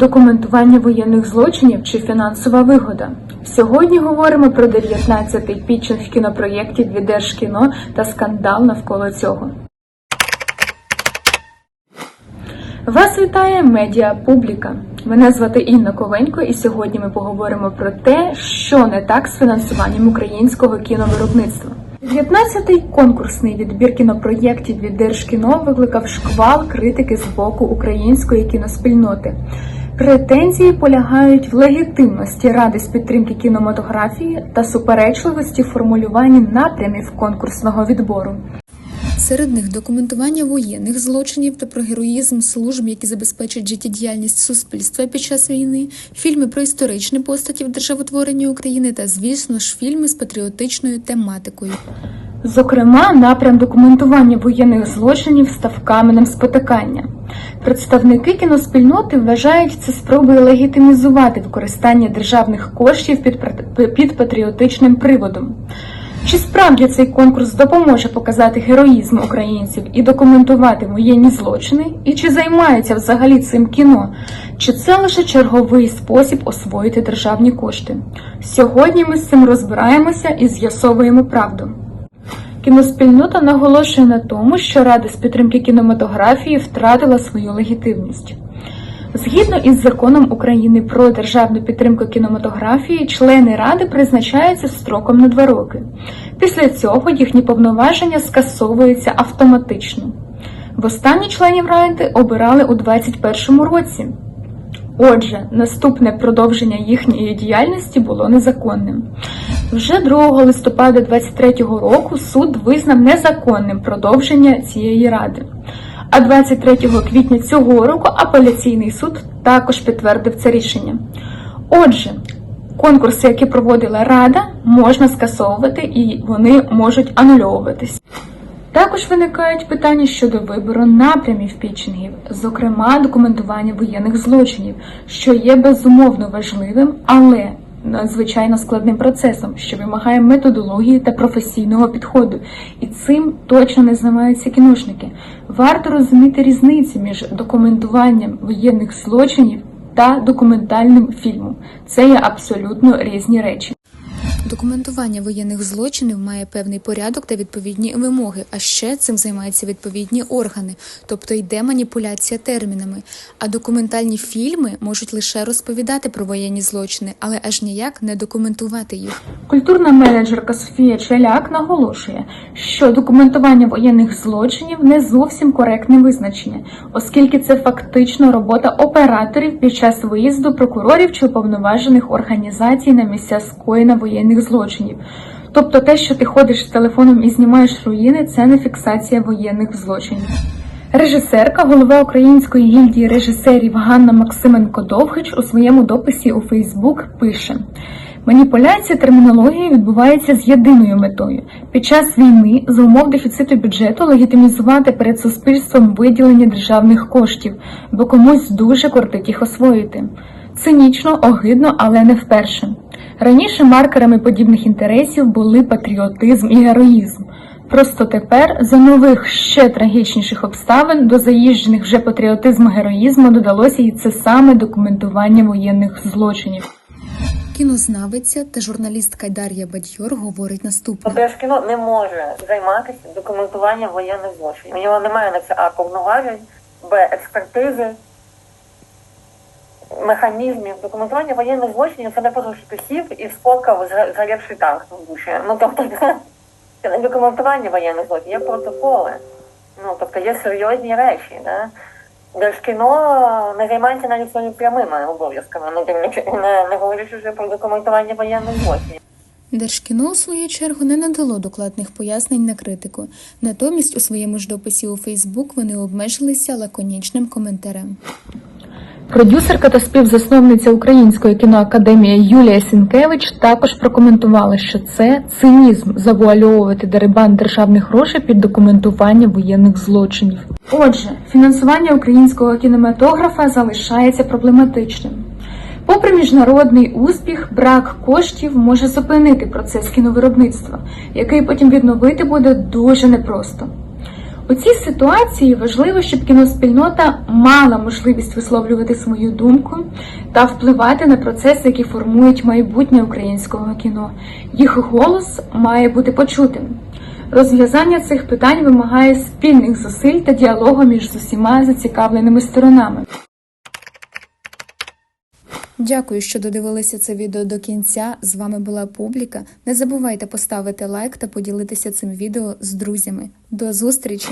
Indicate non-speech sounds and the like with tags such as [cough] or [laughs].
документування воєнних злочинів чи фінансова вигода. Сьогодні говоримо про 19-й пітчинг кінопроєктів від Держкіно та скандал навколо цього. Вас вітає медіа публіка. Мене звати Інна Ковенько, і сьогодні ми поговоримо про те, що не так з фінансуванням українського кіновиробництва. 19-й конкурсний відбір кінопроєктів від Держкіно викликав шквал критики з боку української кіноспільноти. Претензії полягають в легітимності ради з підтримки кінематографії та суперечливості в формулюванні напрямів конкурсного відбору. Серед них документування воєнних злочинів та про героїзм служб, які забезпечать життєдіяльність суспільства під час війни, фільми про історичні постаті в державотворенні України та, звісно ж, фільми з патріотичною тематикою. Зокрема, напрям документування воєнних злочинів став каменем спотикання. Представники кіноспільноти вважають це спробою легітимізувати використання державних коштів під, патріотичним приводом. Чи справді цей конкурс допоможе показати героїзм українців і документувати воєнні злочини? І чи займається взагалі цим кіно? Чи це лише черговий спосіб освоїти державні кошти? Сьогодні ми з цим розбираємося і з'ясовуємо правду. Кіноспільнота наголошує на тому, що Рада з підтримки кінематографії втратила свою легітимність. Згідно із законом України про державну підтримку кінематографії, члени ради призначаються строком на два роки. Після цього їхні повноваження скасовуються автоматично. Востаннє членів ради обирали у 2021 році. Отже, наступне продовження їхньої діяльності було незаконним. Вже 2 листопада 2023 року суд визнав незаконним продовження цієї ради. А 23 квітня цього року апеляційний суд також підтвердив це рішення. Отже, конкурси, які проводила Рада, можна скасовувати і вони можуть анульовуватись. Також виникають питання щодо вибору напрямів пітчингів, зокрема документування воєнних злочинів, що є безумовно важливим, але надзвичайно складним процесом, що вимагає методології та професійного підходу. І цим точно не займаються кіношники. Варто розуміти різницю між документуванням воєнних злочинів та документальним фільмом. Це є абсолютно різні речі. Документування воєнних злочинів має певний порядок та відповідні вимоги, а ще цим займаються відповідні органи, тобто йде маніпуляція термінами. А документальні фільми можуть лише розповідати про воєнні злочини, але аж ніяк не документувати їх. Культурна менеджерка Софія Челяк наголошує, що документування воєнних злочинів не зовсім коректне визначення, оскільки це фактично робота операторів під час виїзду прокурорів чи уповноважених організацій на місця скоєння воєнних злочинів. Тобто те, що ти ходиш з телефоном і знімаєш руїни, це не фіксація воєнних злочинів. Режисерка, голова Української гільдії режисерів Ганна Максименко Довгич у своєму дописі у Фейсбук пише: маніпуляція термінології відбувається з єдиною метою під час війни за умов дефіциту бюджету легітимізувати перед суспільством виділення державних коштів, бо комусь дуже кортить їх освоїти. Цинічно, огидно, але не вперше. Раніше маркерами подібних інтересів були патріотизм і героїзм. Просто тепер за нових ще трагічніших обставин до заїжджених вже патріотизму героїзму додалося і це саме документування воєнних злочинів. Кінознавиця та журналістка Дар'я Бадьор говорить наступне. Держкіно не може займатися документуванням воєнних злочинів. У нього немає на це а повноважень, б експертизи, механізмів. Документування воєнних злочинів це не просто що і сфоткав зга- згорівший танк. Ну тобто [laughs] це, не документування воєнних злочинів, є протоколи. Ну тобто є серйозні речі. Да? Держкіно не займається навіть своїми прямими обов'язками, ну, не, не говорячи вже про документування воєнних злочинів. Держкіно, у свою чергу, не надало докладних пояснень на критику. Натомість, у своєму ж дописі у Фейсбук вони обмежилися лаконічним коментарем. Продюсерка та співзасновниця Української кіноакадемії Юлія Сінкевич також прокоментувала, що це цинізм завуальовувати дерибан державних грошей під документування воєнних злочинів. Отже, фінансування українського кінематографа залишається проблематичним. Попри міжнародний успіх, брак коштів може зупинити процес кіновиробництва, який потім відновити буде дуже непросто. У цій ситуації важливо, щоб кіноспільнота мала можливість висловлювати свою думку та впливати на процеси, які формують майбутнє українського кіно. Їх голос має бути почутим. Розв'язання цих питань вимагає спільних зусиль та діалогу між усіма зацікавленими сторонами. Дякую, що додивилися це відео до кінця. З вами була Публіка. Не забувайте поставити лайк та поділитися цим відео з друзями. До зустрічі!